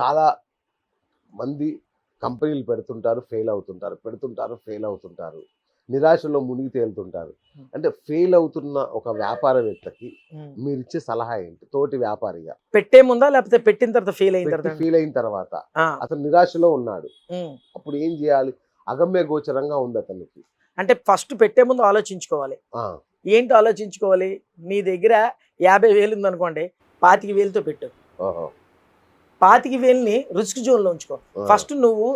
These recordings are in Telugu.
చాలా మంది కంపెనీలు పెడుతుంటారు ఫెయిల్ అవుతుంటారు పెడుతుంటారు ఫెయిల్ అవుతుంటారు. నిరాశలో మునిగి తేలుతుంటారు. అంటే ఫెయిల్ అవుతున్న ఒక వ్యాపారవేత్తకి మీరు ఇచ్చే సలహా ఏంటి? తోటి వ్యాపారిగా. పెట్టే ముందా? లేకపోతే పెట్టిన తర్వాత ఫెయిల్ అయిన తర్వాత? ఫెయిల్ అయిన తర్వాత. అతను నిరాశలో ఉన్నాడు. అప్పుడు ఏం చేయాలి? అగమ్య గోచరంగా ఉంది అతనికి. అంటే ఫస్ట్ పెట్టే ముందు ఆలోచించుకోవాలి. ఏంటి ఆలోచించుకోవాలి? నీ దగ్గర యాభై వేలు ఉందనుకోండి పాతిక వేలుతో పెట్టు. ఓహో, పాతిక వేలుని రిస్క్ జోన్లో ఉంచుకో. ఫస్ట్ నువ్వు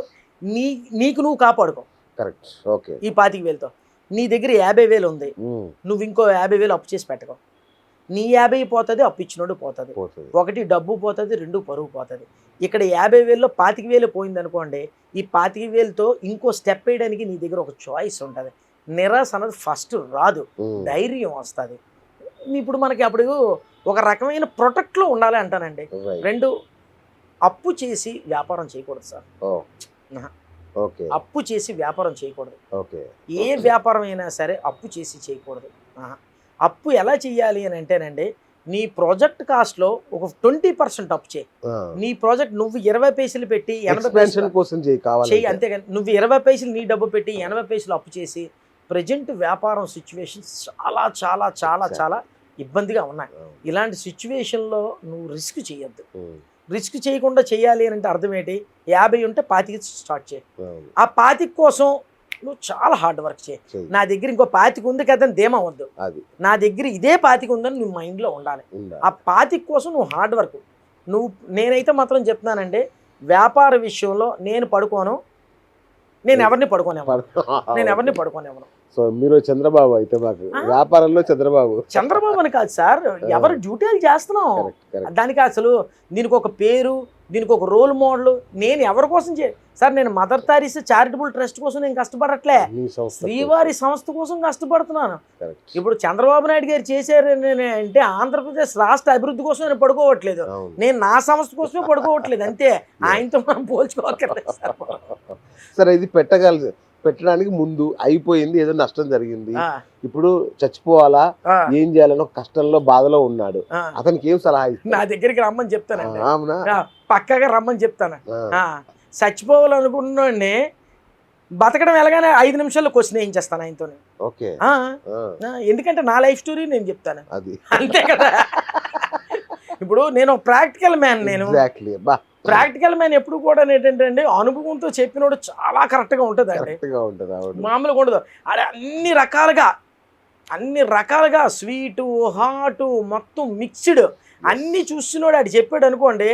నీ నీకు నువ్వు కాపాడుకో. కరెక్ట్. ఓకే. ఈ పాతిక వేలతో. నీ దగ్గర యాభై వేలు ఉంది. నువ్వు ఇంకో యాభై వేలు అప్పు చేసి పెట్టుకో. నీ యాభై పోతుంది అప్పు ఇచ్చినోడు పోతుంది. ఒకటి డబ్బు పోతుంది రెండు పరువు పోతుంది. ఇక్కడ యాభై వేల్లో పాతిక వేలు పోయింది అనుకోండి ఈ పాతిక వేలతో ఇంకో స్టెప్ వేయడానికి నీ దగ్గర ఒక చాయిస్ ఉంటుంది. నిరాశ అన్నది ఫస్ట్ రాదు. ధైర్యం వస్తుంది. ఇప్పుడు మనకి అప్పుడు ఒక రకమైన ప్రొటెక్ట్లో ఉండాలి అంటానండి. రెండు అప్పు చేసి వ్యాపారం చేయకూడదు సార్. ఓకే. అప్పు చేసి వ్యాపారం చేయకూడదు. ఓకే. ఏ వ్యాపారం అయినా సరే అప్పు చేసి చేయకూడదు. అప్పు ఎలా చేయాలి అని అంటేనండి నీ ప్రాజెక్ట్ కాస్ట్లో ఒక ట్వంటీ పర్సెంట్ అప్పు చేయి. నీ ప్రాజెక్ట్ నువ్వు ఇరవై పైసలు పెట్టి ఎనభై ఎక్స్పెన్షన్ పైసలు కోసం చేయి కావాలి చెయ్యి అంతేగాని నువ్వు ఇరవై పైసలు నీ డబ్బు పెట్టి ఎనభై పైసలు అప్పు చేసి ప్రజెంట్ వ్యాపారం సిచ్యువేషన్ చాలా చాలా చాలా చాలా ఇబ్బందిగా ఉన్నాయి. ఇలాంటి సిచ్యువేషన్లో నువ్వు రిస్క్ చేయొద్దు. రిస్క్ చేయకుండా చేయాలి అని అంటే అర్థం ఏంటి? యాభై ఉంటే పాతికి స్టార్ట్ చేయి. ఆ పాతిక కోసం నువ్వు చాలా హార్డ్ వర్క్ చేయి. నా దగ్గర ఇంకో పాతిక ఉంది కదా ధీమా వద్దు. అది. నా దగ్గర ఇదే పాతిక ఉందని నువ్వు మైండ్లో ఉండాలి. ఉండాలి. ఆ పాతిక కోసం నువ్వు హార్డ్ వర్క్. నువ్వు నేనైతే మాత్రం చెప్తున్నానండి వ్యాపార విషయంలో నేను పడుకోను. నేను ఎవరిని పడుకోనేవాను నేను ఎవరిని పడుకోనేవాను సో మీరు చంద్రబాబు అయితే మాకు? వ్యాపారంలో చంద్రబాబు. చంద్రబాబు అని కాదు సార్ ఎవరు డ్యూటీలు చేస్తున్నాం. దానికి అసలు దీనికి ఒక పేరు దీనికి ఒక రోల్ మోడల్ నేను ఎవరి కోసం చే సార్ నేను మదర్ తారీస్ చారిటబుల్ ట్రస్ట్ కోసం నేను కష్టపడట్లే. శ్రీవారి సంస్థ కోసం కష్టపడుతున్నాను. ఇప్పుడు చంద్రబాబు నాయుడు గారు చేశారు అంటే ఆంధ్రప్రదేశ్ రాష్ట్ర అభివృద్ధి కోసం నేను పడుకోవట్లేదు. నేను నా సంస్థ కోసమే పడుకోవట్లేదు అంతే. ఆయనతో మనం పోల్చుకోవట్లేదు సార్. సరే ఇది పెట్టగల పెట్టడానికి ముందు అయిపోయింది ఏదో నష్టం జరిగింది. ఇప్పుడు చచ్చిపోవాలా? ఏం చేయాలని ఒక కష్టంలో బాధలో ఉన్నాడు. అతనికి ఏం సలహా నా ఇస్తారు దగ్గరికి రమ్మని చెప్తానండి. అవునా? పక్కాగా రమ్మని చెప్తాను. చచ్చిపోవాలనుకున్నోడిని బతకడం ఎలాగానే ఐదు నిమిషాల్లో క్వశ్చన్ ఏం చేస్తాను ఆయనతో ఓకే ఎందుకంటే నా లైఫ్ స్టోరీ నేను చెప్తాను. అది. అంతే కదా. ఇప్పుడు నేను ప్రాక్టికల్ మ్యాన్ నేను. ప్రాక్టికల్ మ్యాన్ ఎప్పుడు కూడా ఏంటంటే అండి అనుభవంతో చెప్పినోడు చాలా కరెక్ట్గా ఉంటుంది అండి మామూలుగా ఉండదు. అది అన్ని రకాలుగా అన్ని రకాలుగా స్వీటు హాటు మొత్తం మిక్స్డ్ అన్నీ చూస్తున్నాడు ఆడు చెప్పాడు అనుకోండి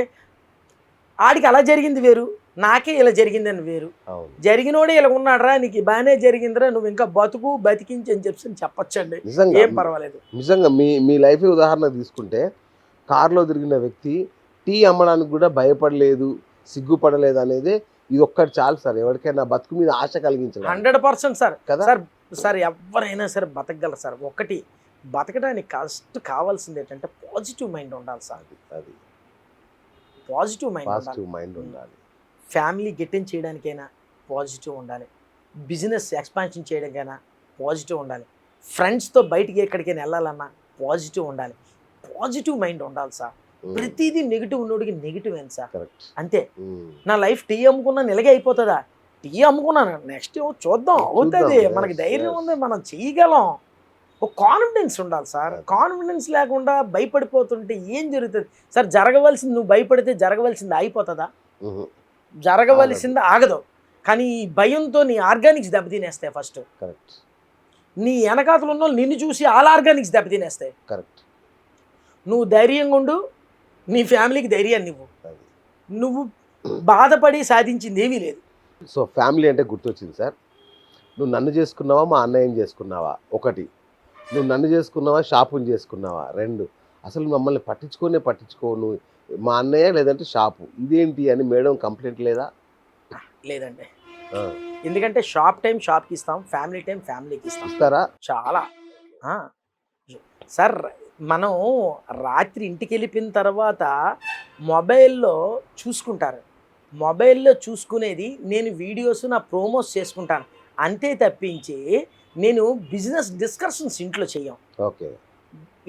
ఆడికి అలా జరిగింది వేరు నాకే ఇలా జరిగిందని వేరు. జరిగినోడే ఇలా ఉన్నాడరా నీకు బాగానే జరిగిందిరా నువ్వు ఇంకా బతుకు బతికించి అని చెప్పి చెప్పొచ్చండి. నిజంగా ఏం పర్వాలేదు. నిజంగా మీ మీ లైఫ్ ఉదాహరణ తీసుకుంటే కారులో తిరిగిన వ్యక్తి టీ అమ్మడానికి కూడా భయపడలేదు సిగ్గుపడలేదు అనేది ఇది ఒక్కటి చాలు సార్. ఎవరికైనా బతుకు మీద ఆశ కలిగించడం. Hundred percent sir. కదా? సార్ సార్ ఎవరైనా సరే బతకగలరు సార్. ఒకటి బతకడానికి ఫస్ట్ కావాల్సింది ఏంటంటే పాజిటివ్ మైండ్ ఉండాలి సార్. అది పాజిటివ్ మైండ్ పాజిటివ్ మైండ్ ఉండాలి. ఫ్యామిలీ గెటిన్ చేయడానికైనా పాజిటివ్ ఉండాలి. బిజినెస్ ఎక్స్పాన్షన్ చేయడానికైనా పాజిటివ్ ఉండాలి. ఫ్రెండ్స్తో బయటికి ఎక్కడికైనా వెళ్ళాలన్నా పాజిటివ్ ఉండాలి. పాజిటివ్ మైండ్ ఉండాలి సార్. ప్రతిదీ నెగిటివ్ ఉన్నోడికి నెగిటివ్ ఏంటి సార్ అంతే. నా లైఫ్ టీ అమ్ముకున్నా నిలగే అయిపోతుందా? టీ అమ్ముకున్నాను. నెక్స్ట్ చూద్దాం. అవుతుంది. మనకి ధైర్యం. ఉంది. మనం చేయగలం. ఒక కాన్ఫిడెన్స్ ఉండాలి సార్. కాన్ఫిడెన్స్ లేకుండా భయపడిపోతుంటే ఏం జరుగుతుంది? సార్ జరగవలసింది నువ్వు భయపడితే జరగవలసింది అయిపోతుందా జరగవలసింది ఆగదు. కానీ ఈ భయంతో నీ ఆర్గానిక్స్ దెబ్బతినేస్తాయి ఫస్ట్. కరెక్ట్. నీ వెనకాతలు ఉన్న వాళ్ళు నిన్ను చూసి ఆల్ ఆర్గానిక్స్ దెబ్బతినేస్తాయి. కరెక్ట్. నువ్వు ధైర్యంగా ఉండు. నీ ఫ్యామిలీకి ధైర్యాన్ని ఇవ్వు. నువ్వు బాధపడి సాధించింది ఏమీ లేదు. సో ఫ్యామిలీ అంటే గుర్తొచ్చింది సార్. నువ్వు నన్ను చేసుకున్నావా మా అన్నయ్యని చేసుకున్నావా? ఒకటి. నువ్వు నన్ను చేసుకున్నావా షాపుని చేసుకున్నావా? రెండు. అసలు మమ్మల్ని పట్టించుకోనే పట్టించుకో. నువ్వు మా అన్నయ్య లేదంటే షాపు. ఇదేంటి అని మేడం కంప్లైంట్ లేదా? లేదండి. ఎందుకంటే షాప్ టైం షాప్కి ఇస్తాం ఫ్యామిలీ టైం ఫ్యామిలీకి ఇస్తాం. ఇస్తారా? చాలా. సార్ మనం రాత్రి ఇంటికి వెళ్ళిపోయిన తర్వాత మొబైల్లో చూసుకుంటారు. మొబైల్లో చూసుకునేది నేను వీడియోస్ నా ప్రోమోస్ చేసుకుంటాను. అంతే తప్పించి నేను బిజినెస్ డిస్కషన్స్ ఇంట్లో చెయ్యం. ఓకే.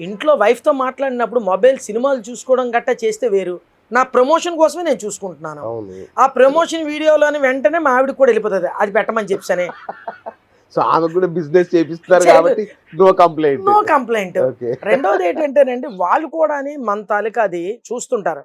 ఇంట్లో వైఫ్తో మాట్లాడినప్పుడు మొబైల్ సినిమాలు చూసుకోవడం గట్టా చేస్తే వేరు. నా ప్రమోషన్ కోసమే నేను చూసుకుంటున్నాను. ఆ ప్రమోషన్ వీడియోలోని వెంటనే మా ఆవిడకి కూడా వెళ్ళిపోతుంది. అది పెట్టమని చెప్పానే సో ఆమె కూడా బిజినెస్ చేపిస్తున్నారు కాబట్టి నో కంప్లైంట్ నో కంప్లైంట్ రెండోది ఏంటంటేనండి వాళ్ళు కూడా మన తాలూకా అది చూస్తుంటారు.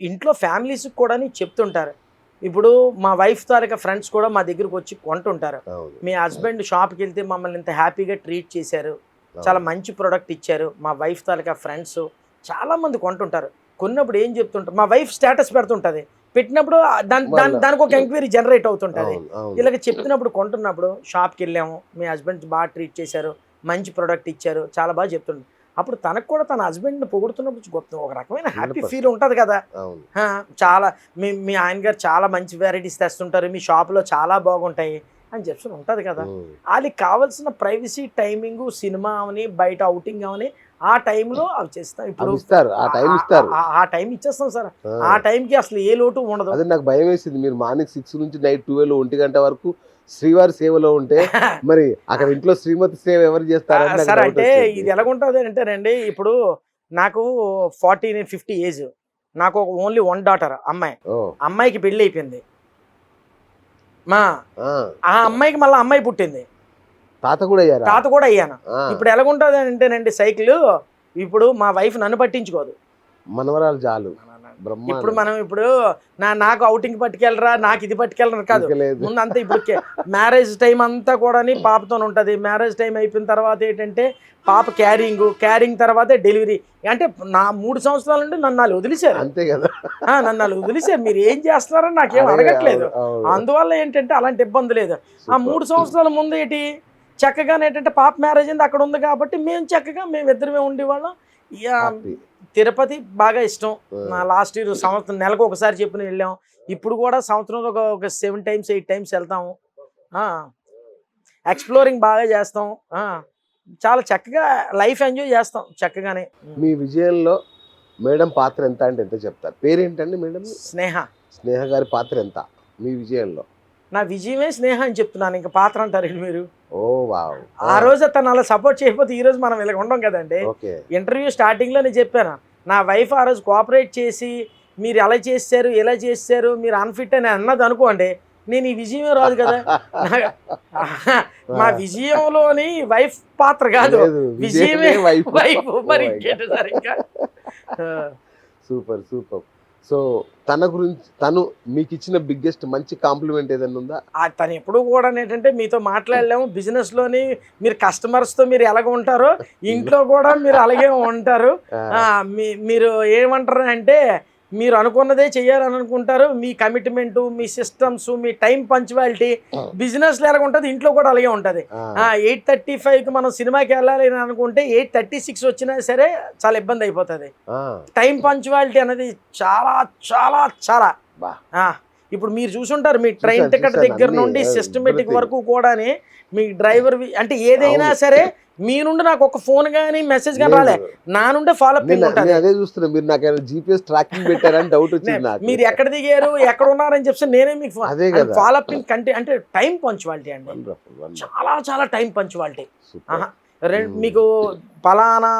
ఇంట్లో ఫ్యామిలీస్ కూడా చెప్తుంటారు. ఇప్పుడు మా వైఫ్ తాలూకా ఫ్రెండ్స్ కూడా మా దగ్గరకు వచ్చి కొంటుంటారు. మీ హస్బెండ్ షాప్కి వెళ్తే మమ్మల్ని ఇంత హ్యాపీగా ట్రీట్ చేశారు. చాలా మంచి ప్రోడక్ట్ ఇచ్చారు. మా వైఫ్ తాలూకా ఫ్రెండ్స్ చాలా మంది కొంటుంటారు. కొన్నప్పుడు ఏం చెప్తుంటారు మా వైఫ్ స్టేటస్ పెడుతుంటది. పెట్టినప్పుడు దాని దాని దానికి ఒక ఎంక్వైరీ జనరేట్ అవుతుంటది. ఇలాగ చెప్పినప్పుడు కొంటున్నప్పుడు షాప్కి వెళ్ళాము మీ హస్బెండ్ బాగా ట్రీట్ చేశారు మంచి ప్రోడక్ట్ ఇచ్చారు చాలా బాగా చెప్తుండే. అప్పుడు తనకు కూడా తన హస్బెండ్ని పొగుడుతున్నప్పుడు గొప్ప ఒక రకమైన హ్యాపీ 100%. ఫీల్ ఉంటుంది కదా. చాలా మీ మీ ఆయన గారు చాలా మంచి వెరైటీస్ తెస్తుంటారు మీ షాప్లో చాలా బాగుంటాయి. అని చెప్పి ఉంటుంది కదా. వాళ్ళకి కావాల్సిన ప్రైవసీ టైమింగ్ సినిమా అవని బయట అవుటింగ్ అవని ఆ టైంలో అవి చేస్తాం. ఇప్పుడు ఇస్తారు. ఆ టైం ఇస్తారు. ఆ- టైం ఇచ్చేస్తాం సార్. ఆ. టైంకి అసలు ఏ లోటు ఉండదు. అదే నాకు భయం వేసింది. మీరు మార్నింగ్ సిక్స్ నుంచి నైట్ ట్వెల్వ్ ఒంటి గంట వరకు శ్రీవారి సేవలో ఉంటే మరి అక్కడ ఇంట్లో శ్రీమతి సేవ ఎవరు చేస్తారని నాకు సార్ అంటే. ఇది ఎలాగుంటుంది అంటేనండి ఇప్పుడు నాకు ఫార్టీ ఫిఫ్టీ ఏజ్ నాకు ఓన్లీ వన్ డాటర్ అమ్మాయి. అమ్మాయికి పెళ్ళి అయిపోయింది. మా ఆ, అమ్మాయికి మళ్ళీ అమ్మాయి పుట్టింది. తాత కూడా అయ్యారా? తాత కూడా అయ్యాను. ఇప్పుడు ఎలాగుంటుంది అంటేనండి సైకిల్ ఇప్పుడు మా వైఫ్ నన్ను పట్టించుకోదు. మనవరాలు చాలు. ఇప్పుడు మనం ఇప్పుడు నా నాకు అవుటింగ్ పట్టుకెళ్ళరా నాకు ఇది పట్టుకెళ్ళరా కాదు. ముందు అంతా ఇప్పుడు మ్యారేజ్ టైం అంతా కూడా పాపతో ఉంటుంది. మ్యారేజ్ టైం అయిపోయిన తర్వాత ఏంటంటే పాప క్యారింగ్ క్యారింగ్ తర్వాతే డెలివరీ అంటే నా మూడు సంవత్సరాల నుండి నన్ను వాళ్ళు వదిలేశారు. అంతే కదా. ఆ, నన్ను వాళ్ళు వదిలేశారు. మీరు ఏం చేస్తున్నారని నాకేం అడగట్లేదు. అందువల్ల ఏంటంటే అలాంటి ఇబ్బంది లేదు. ఆ. మూడు సంవత్సరాల ముందు ఏంటి చక్కగా ఏంటంటే పాప మ్యారేజ్ అయింది అక్కడ ఉంది కాబట్టి మేము చక్కగా మేము ఇద్దరమే ఉండేవాళ్ళం. తిరుపతి బాగా ఇష్టం. నా లాస్ట్ ఇయర్ సంవత్సరం నెలకు ఒకసారి చెప్పిన వెళ్ళాం. ఇప్పుడు కూడా సంవత్సరంలో ఒక సెవెన్ టైమ్స్ ఎయిట్ టైమ్స్ వెళ్తాము. ఎక్స్ప్లోరింగ్ బాగా చేస్తాం. చాలా చక్కగా లైఫ్ ఎంజాయ్ చేస్తాం చక్కగానే. మీ విజయంలో మేడం పాత్ర ఎంత అంటే ఎంత చెప్తారు? పేరేంటండి మేడం? స్నేహ. స్నేహ గారి పాత్ర ఎంత మీ విజయంలో? నా విజయమే స్నేహ అని చెప్తున్నాను. ఇంకా పాత్ర అంటారు మీరు? Oh wow. ఆ రోజు తను అలా సపోర్ట్ చేయకపోతే ఈ రోజు మనం ఇలా ఉండం కదండి. ఇంటర్వ్యూ స్టార్టింగ్లో నేను చెప్పాను. నా వైఫ్ ఆ రోజు కోఆపరేట్ చేసి మీరు ఎలా చేశారు ఎలా చేశారు మీరు అన్ఫిట్ అని అన్నది అనుకోండి నేను ఈ విజయమే రాదు కదా. నా- మా విజయంలోని వైఫ్ పాత్ర కాదు. విజయమే వైఫ్ వైఫ్ మరి ఆ, సూపర్ సూపర్. సో తన గురించి తను మీకు ఇచ్చిన బిగ్గెస్ట్ మంచి కాంప్లిమెంట్ ఏదైనా ఉందా? తను ఎప్పుడు కూడా ఏంటంటే మీతో మాట్లాడలేము. బిజినెస్లోని మీరు కస్టమర్స్తో మీరు ఎలాగ ఉంటారో ఇంట్లో కూడా మీరు అలాగే ఉంటారు. మీరు ఏమంటారు అంటే మీరు అనుకున్నదే చేయాలని అనుకుంటారు. మీ కమిట్మెంట్ మీ సిస్టమ్స్ మీ టైం పంచువాలిటీ బిజినెస్ ఎలాగ ఉంటుంది ఇంట్లో కూడా అలాగే ఉంటుంది. ఎయిట్ థర్టీ ఫైవ్కి మనం సినిమాకి వెళ్ళాలి అని అనుకుంటే ఎయిట్ థర్టీ సిక్స్ వచ్చినా సరే చాలా ఇబ్బంది అయిపోతుంది. టైం పంచువాలిటీ అనేది చాలా చాలా చాలా. ఇప్పుడు మీరు చూసుంటారు మీ ట్రైన్ టికెట్ దగ్గర నుండి సిస్టమేటిక్. వరకు కూడాని మీ డ్రైవర్ అంటే ఏదైనా. సరే మీ నుండి నాకు ఒక ఫోన్ కానీ మెసేజ్ కానీ రాలే. నా నుండే ఉంటుంది నేను అదే చూస్తున్నా మీరు నాకు జీపీఎస్ ట్రాకింగ్ పెట్టారని డౌట్ వచ్చింది నాకు మీరు ఎక్కడ దిగారు ఎక్కడ ఉన్నారని చెప్పి నేనే మీకు అదే కదా ఫాలోఅప్ కంటే అంటే టైం పంచువాలిటీ అండి. చాలా చాలా టైం పంచువాలిటీ మ్మ్. మీకు పలానా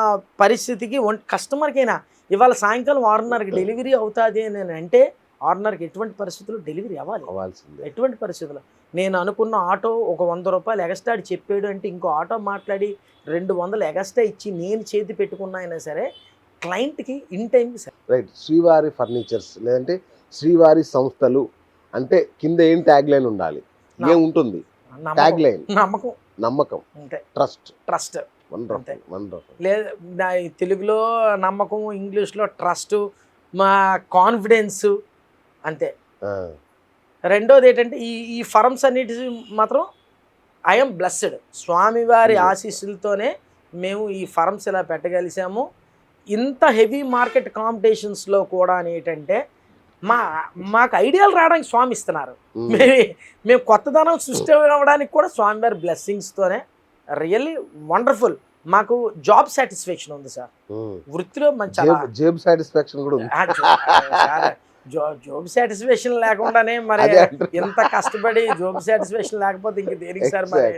పరిస్థితికి కస్టమర్కైనా ఇవాళ సాయంకాలం ఆరున్నరకి డెలివరీ అవుతుంది అని అంటే ఆరున్నరకి ఎటువంటి పరిస్థితుల్లో డెలివరీ అవ్వాలి? అవ్వాల్సిందే. ఎటువంటి పరిస్థితుల్లో? నేను అనుకున్న ఆటో ఒక వంద రూపాయలు ఎగస్ట్రా చెప్పాడు అంటే ఇంకో ఆటో మాట్లాడి రెండు వందలు ఎగస్ట్రా ఇచ్చి నేను చేతి పెట్టుకున్నా అయినా సరే క్లయింట్కి ఇన్ టైంకి రైట్. శ్రీవారి ఫర్నిచర్స్ లేదంటే శ్రీవారి సంస్థలు అంటే కింద ఏం ట్యాగ్ లైన్ ఉండాలి? ఏముంటుంది ట్యాగ్ లైన్. నమ్మకం. నమ్మకం. ట్రస్ట్. ట్రస్ట్. లేదు తెలుగులో నమ్మకం ఇంగ్లీష్లో ట్రస్ట్ మా కాన్ఫిడెన్స్ అంతే. రెండోది ఏంటంటే ఈ ఈ ఫరమ్స్ అన్నిటి మాత్రం ఐఎమ్ బ్లెస్డ్ స్వామివారి Yes. ఆశీస్సులతోనే మేము ఈ ఫరమ్స్ ఇలా పెట్టగలిసాము. ఇంత హెవీ మార్కెట్ కాంపిటీషన్స్లో కూడా ఏంటంటే మా మాకు ఐడియాలు రావడానికి స్వామి ఇస్తున్నారు. మేము మేము కొత్తదనం సృష్టి అవ్వడానికి కూడా స్వామివారి బ్లెస్సింగ్స్తోనే రియల్లీ వండర్ఫుల్. మాకు జాబ్ సాటిస్ఫాక్షన్ ఉంది సార్. వృత్తిలో మంచి జేబ్ సాటిస్ఫాక్షన్ కూడా జాబ్ సాటిస్ఫాక్షన్ లేకుండానే మరి. ఎంత కష్టపడి జాబ్ సాటిస్ఫాక్షన్ లేకపోతే ఇంక దేనికి సార్ మరి?